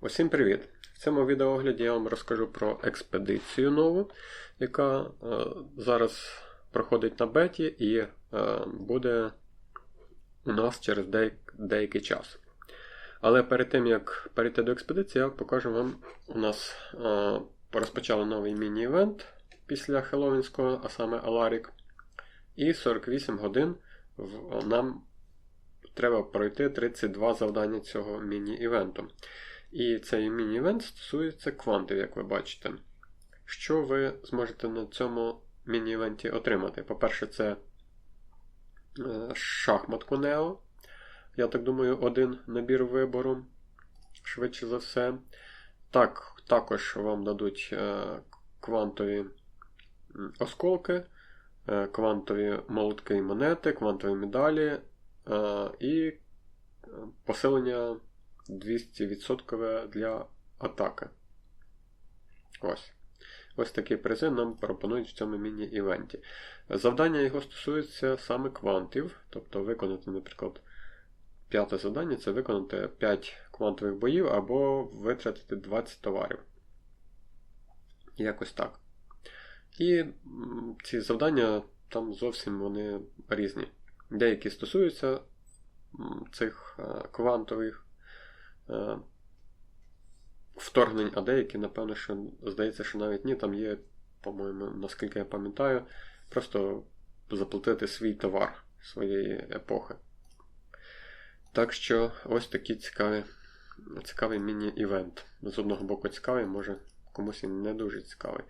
Усім привіт! В цьому відеоогляді я вам розкажу про експедицію нову, яка е, зараз проходить на беті і е, буде у нас через деяк, деякий час. Але перед тим як перейти до експедиції, я покажу вам, у нас е, розпочали новий міні-івент після Хеллоуінського, а саме Аларік. І 48 годин в, нам треба пройти 32 завдання цього міні-івенту. І цей міні-івент стосується квантів, як ви бачите. Що ви зможете на цьому міні-івенті отримати? По-перше, це е, шахматку Нео. Я так думаю, один набір вибору, швидше за все. Так, Також вам дадуть е, квантові осколки, е, квантові молотки і монети, квантові медалі і посилення 200% для атаки. Ось. Ось такі призи нам пропонують в цьому міні-івенті. Завдання його стосується саме квантів, тобто виконати, наприклад, п'яте завдання це виконати 5 квантових боїв або витратити 20 товарів. Якось так. І ці завдання там зовсім вони різні. Деякі стосуються цих е, квантових вторгнень, а деякі, напевно, що здається, що навіть ні, там є, по-моєму, наскільки я пам'ятаю, просто заплатити свій товар своєї епохи. Так що ось такий цікавий цікавий міні-івент. З одного боку цікавий, може комусь і не дуже цікавий.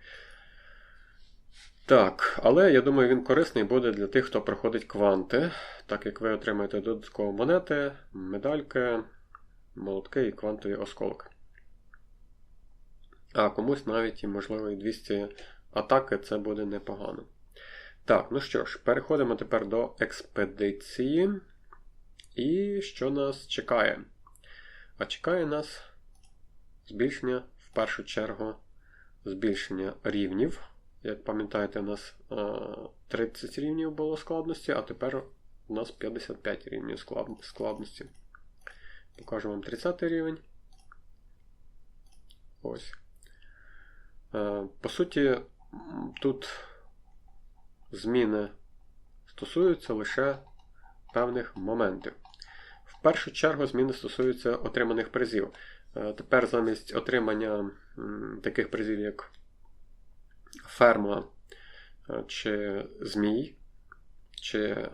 Так, але я думаю, він корисний буде для тих, хто проходить кванти, так як ви отримаєте додатково монети, медальки молотки і квантові осколки. А комусь навіть можливо, і 200 атаки це буде непогано. Так, ну що ж, переходимо тепер до експедиції. І що нас чекає? А чекає нас збільшення, в першу чергу, збільшення рівнів. Як пам'ятаєте, у нас 30 рівнів було складності, а тепер у нас 55 рівнів складності. Покажу вам 30 рівень. Ось. Е, по суті, тут зміни стосуються лише певних моментів. В першу чергу зміни стосуються отриманих призів. Е, тепер замість отримання таких призів, як ферма е, чи змій, чи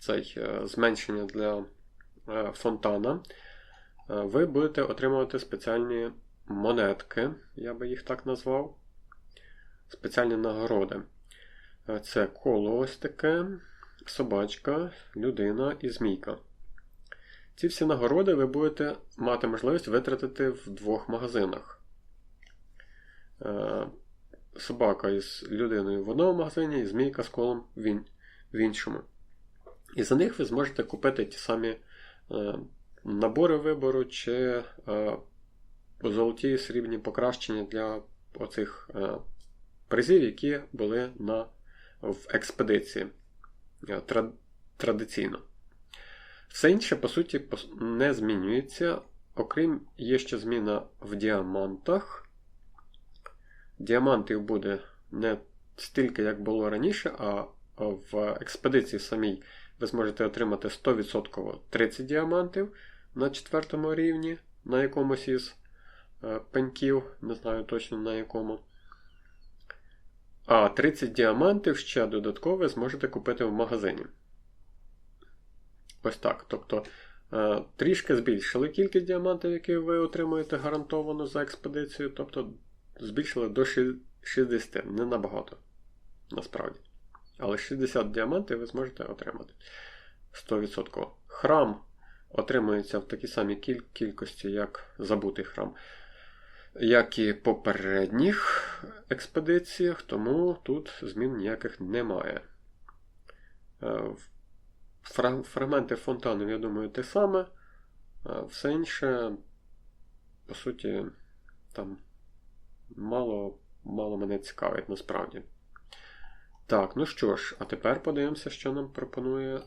цей е, зменшення для е, фонтана, е, ви будете отримувати спеціальні монетки, я би їх так назвав. Спеціальні нагороди. Це коло ось таке, собачка, людина і змійка. Ці всі нагороди ви будете мати можливість витратити в двох магазинах. Собака із людиною в одному магазині і змійка з колом в іншому. І за них ви зможете купити ті самі е, набори вибору чи е, золоті срібні покращення для оцих е, призів, які були на, в експедиції традиційно. Все інше, по суті, не змінюється, окрім є ще зміна в діамантах. Діамантів буде не стільки, як було раніше, а в експедиції самій ви зможете отримати 100% 30 діамантів на четвертому рівні на якомусь із е, пеньків, не знаю точно на якому. А 30 діамантів ще додатково зможете купити в магазині. Ось так. Тобто е, трішки збільшили кількість діамантів, які ви отримуєте гарантовано за експедицію. Тобто збільшили до 60, не набагато. Насправді. Але 60 діамантів ви зможете отримати 100%. Храм отримується в такій самій кіль кількості, як забутий храм, як і попередніх експедиціях, тому тут змін ніяких немає. Е, фрагменти фонтану, я думаю, те саме. Все інше, по суті, там мало, мало мене цікавить насправді. Так, ну що ж, а тепер подивимося, що нам пропонує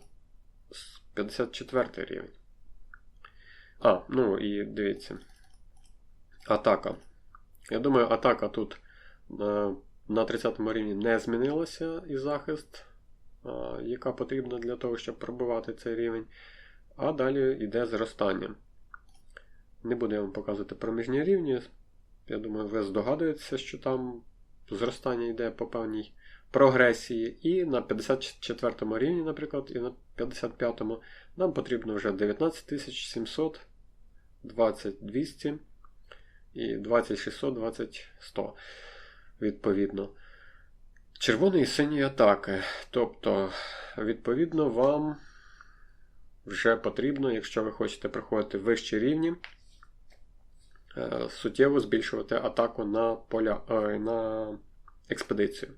54 рівень. А, ну і дивіться. Атака. Я думаю, атака тут на на 30 рівні не змінилася і захист, а, яка потрібна для того, щоб пробивати цей рівень. А далі йде зростання. Не буду я вам показувати проміжні рівні. Я думаю, ви здогадуєтеся, що там зростання йде по певній прогресії. І на 54 рівні, наприклад, і на 55 му нам потрібно вже 19700, 20200 і 20600, 20100, відповідно. Червоної і синьої атаки. Тобто, відповідно, вам вже потрібно, якщо ви хочете проходити вищі рівні, е, суттєво збільшувати атаку на поля, е, на експедицію.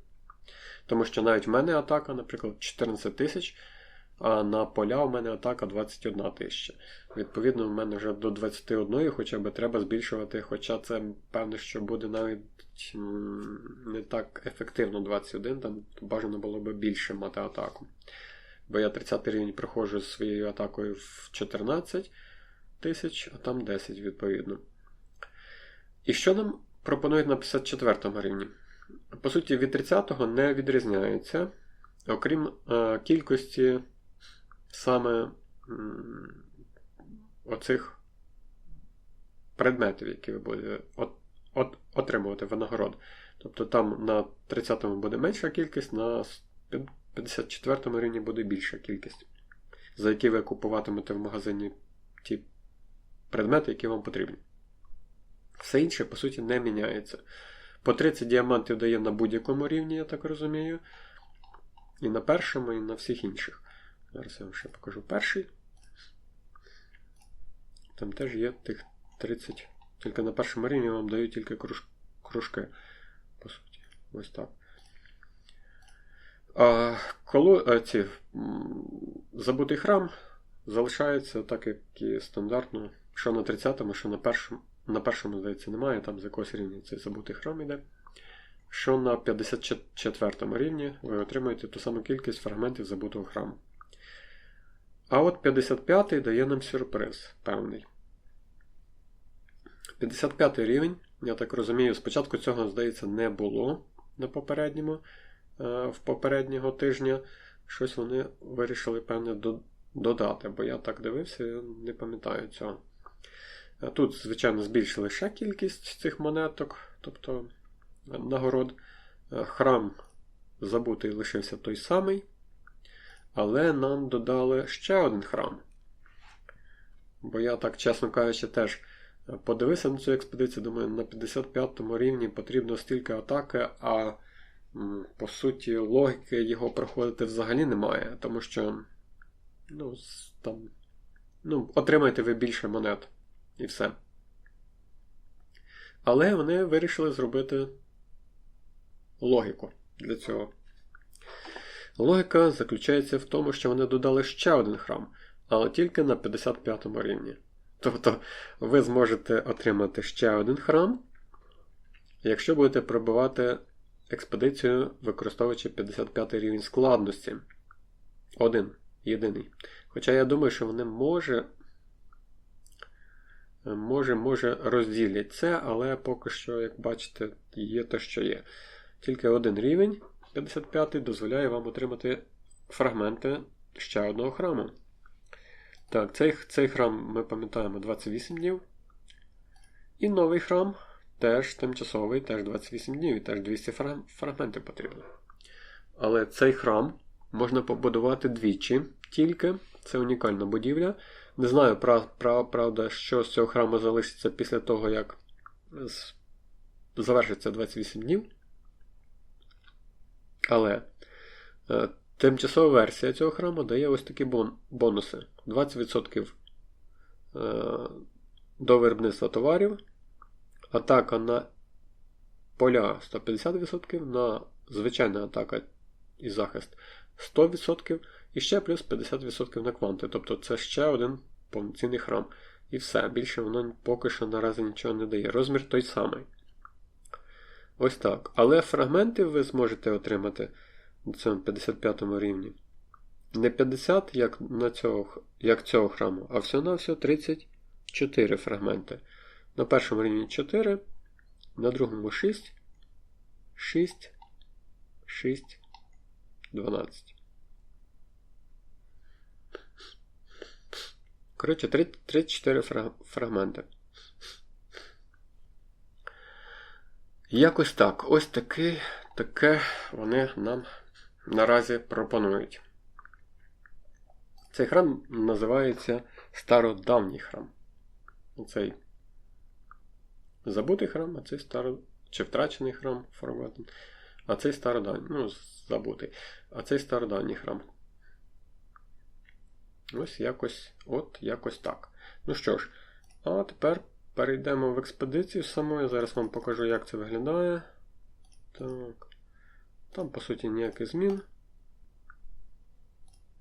Тому що навіть в мене атака, наприклад, 14 тисяч, а на поля у мене атака 21 тисяча. Відповідно, в мене вже до 21 хоча б треба збільшувати, хоча це, певно, що буде навіть не так ефективно 21, там бажано було б більше мати атаку. Бо я 30 рівень проходжу з своєю атакою в 14 тисяч, а там 10, відповідно. І що нам пропонують на 54 рівні? По суті, від 30-го не відрізняється, окрім е, кількості саме оцих предметів, які ви будете от, от, отримувати винагород. Тобто там на 30-му буде менша кількість, на 54 рівні буде більша кількість, за які ви купуватимете в магазині ті предмети, які вам потрібні. Все інше, по суті, не міняється. По 30 діамантів дає на будь-якому рівні, я так розумію. І на першому, і на всіх інших. Зараз я вам ще покажу перший. Там теж є тих 30. Тільки на першому рівні вам дають тільки кружки. По суті. Ось так. А коло, ці, Забутий храм залишається так, як і стандартно, що на 30-му, що на першому, на першому, здається, немає, там з якогось рівня цей забутий храм йде. Що на 54 рівні ви отримаєте ту саму кількість фрагментів забутого храму. А от 55-й дає нам сюрприз певний. 55 рівень, я так розумію, спочатку цього, здається, не було на попередньому. Е, в попереднього тижня, щось вони вирішили, певне, додати, бо я так дивився, я не пам'ятаю цього. Е, тут, звичайно, збільшили ще кількість цих монеток, тобто е, нагород. Храм забутий лишився той самий. Але нам додали ще один храм. Бо я так, чесно кажучи, теж подивився на цю експедицію, думаю, на 55 му рівні потрібно стільки атаки, а по суті, логіки його проходити взагалі немає, тому що ну, там, ну, отримаєте ви більше монет і все. Але вони вирішили зробити логіку для цього. Логіка заключається в тому, що вони додали ще один храм, але тільки на 55 му рівні. Тобто ви зможете отримати ще один храм, якщо будете пробивати експедицію, використовуючи 55 рівень складності. Один. Єдиний. Хоча я думаю, що вони може може, може розділять це, але поки що, як бачите, є те, що є. Тільки один рівень 55 дозволяє вам отримати фрагменти ще одного храму. Так, цей цей храм ми пам'ятаємо 28 днів. І новий храм теж тимчасовий, теж 28 днів і теж 200 фрагментів потрібно. Але цей храм можна побудувати двічі тільки. Це унікальна будівля. Не знаю, прав, прав, правда, що з цього храму залишиться після того, як завершиться 28 днів. Але е, тимчасова версія цього храму дає ось такі бон, бонуси: 20% е, до виробництва товарів атака на поля 150%, на звичайна атака і захист 100%, і ще плюс 50% на кванти. Тобто це ще один повноцінний храм. І все, більше воно поки що наразі нічого не дає. Розмір той самий. Ось так. Але фрагменти ви зможете отримати на цьому 55 рівні. Не 50, як на цього, як цього храму, а всього-навсього 30 4 фрагменти. На першому рівні 4, на другому 6, 6, 6, 12. Коротше, 34 фрагменти. Якось так. Ось таке, таке вони нам наразі пропонують. Цей храм називається Стародавній храм. Оцей забутий храм, а цей старо... чи втрачений храм Forgotten, а цей стародавній, ну, забутий, а цей стародавній храм. Ось якось от якось так. Ну що ж, а тепер перейдемо в експедицію саму. зараз вам покажу, як це виглядає. Так. Там, по суті, ніяких змін.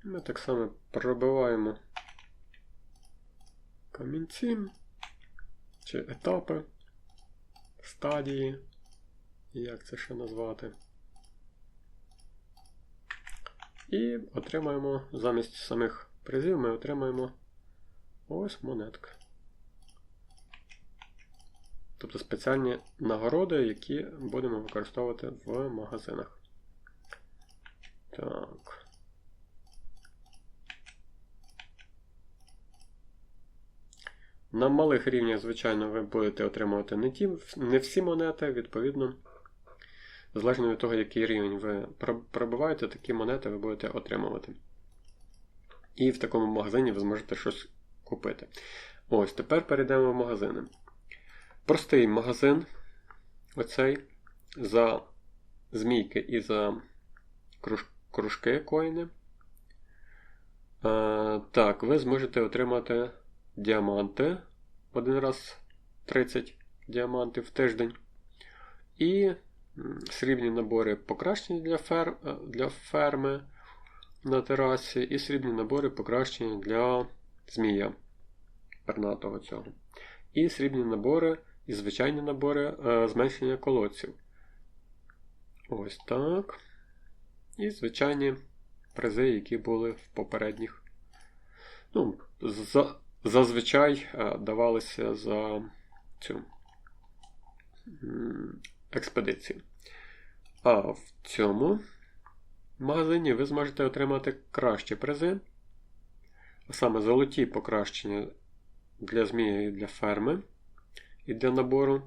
Ми так само пробиваємо камінці чи етапи, стадії, як це ще назвати. І отримаємо замість самих призів ми отримаємо ось монетка. Тобто спеціальні нагороди, які будемо використовувати в магазинах. Так. На малих рівнях, звичайно, ви будете отримувати не ті, не всі монети, відповідно, залежно від того, який рівень ви пробиваєте, такі монети ви будете отримувати. І в такому магазині ви зможете щось купити. Ось, тепер перейдемо в магазини. Простий магазин. Оцей за змійки і за кружки коїни. А, Так, ви зможете отримати діаманти один раз 30 діамантів в тиждень. І срібні набори покращені для, фер... для ферми на терасі, і срібні набори покращення для змія пернатого цього. І срібні набори, і звичайні набори е, зменшення колодців. Ось так. І звичайні призи, які були в попередніх. Ну, за, Зазвичай е, давалися за цю експедицію. А в цьому в магазині ви зможете отримати кращі призи, а саме золоті покращення для змія і для ферми, і для набору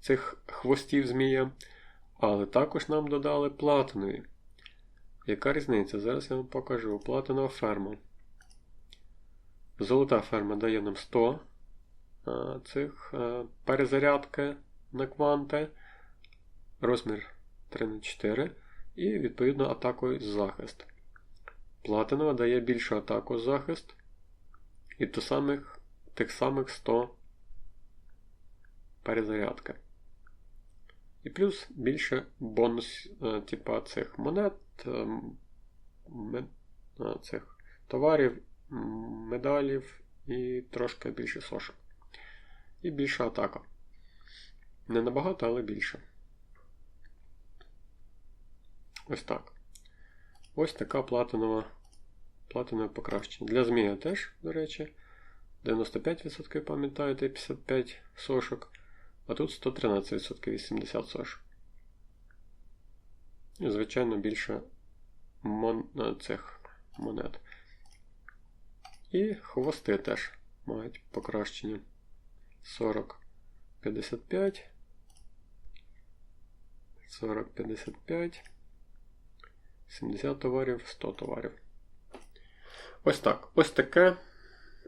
цих хвостів змія. Але також нам додали платинові. Яка різниця? Зараз я вам покажу. Платинова ферма. Золота ферма дає нам 100 цих перезарядки на кванти. Розмір 3 на 4 і, відповідно, атаку захист. Платинова дає більшу атаку захист і до самих, тих самих 100 перезарядки. І плюс більше бонус е, типа цих монет, е, е, цих товарів, медалів і трошки більше сошок. І більша атака. Не набагато, але більше. Ось так. Ось така платинова платинове покращення. Для змія теж, до речі, 95% пам'ятаєте, 55 сошок, а тут 113% 80 сошок. І, звичайно, більше мон... Цих монет. І хвости теж мають покращення 40, 55, 40, 55. 70 товарів, 100 товарів. Ось так. Ось таке,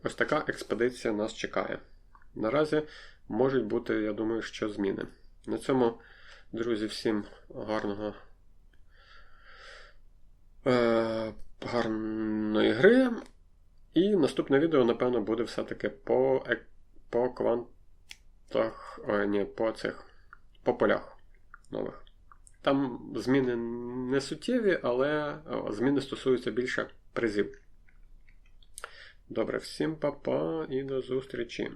ось така експедиція нас чекає. Наразі можуть бути, я думаю, що зміни. На цьому, друзі, всім гарного е, гарної гри. І наступне відео, напевно, буде все-таки по по квантах, о, ні, по цих по полях нових. Там зміни не суттєві, але зміни стосуються більше призів. Добре, всім па-па і до зустрічі!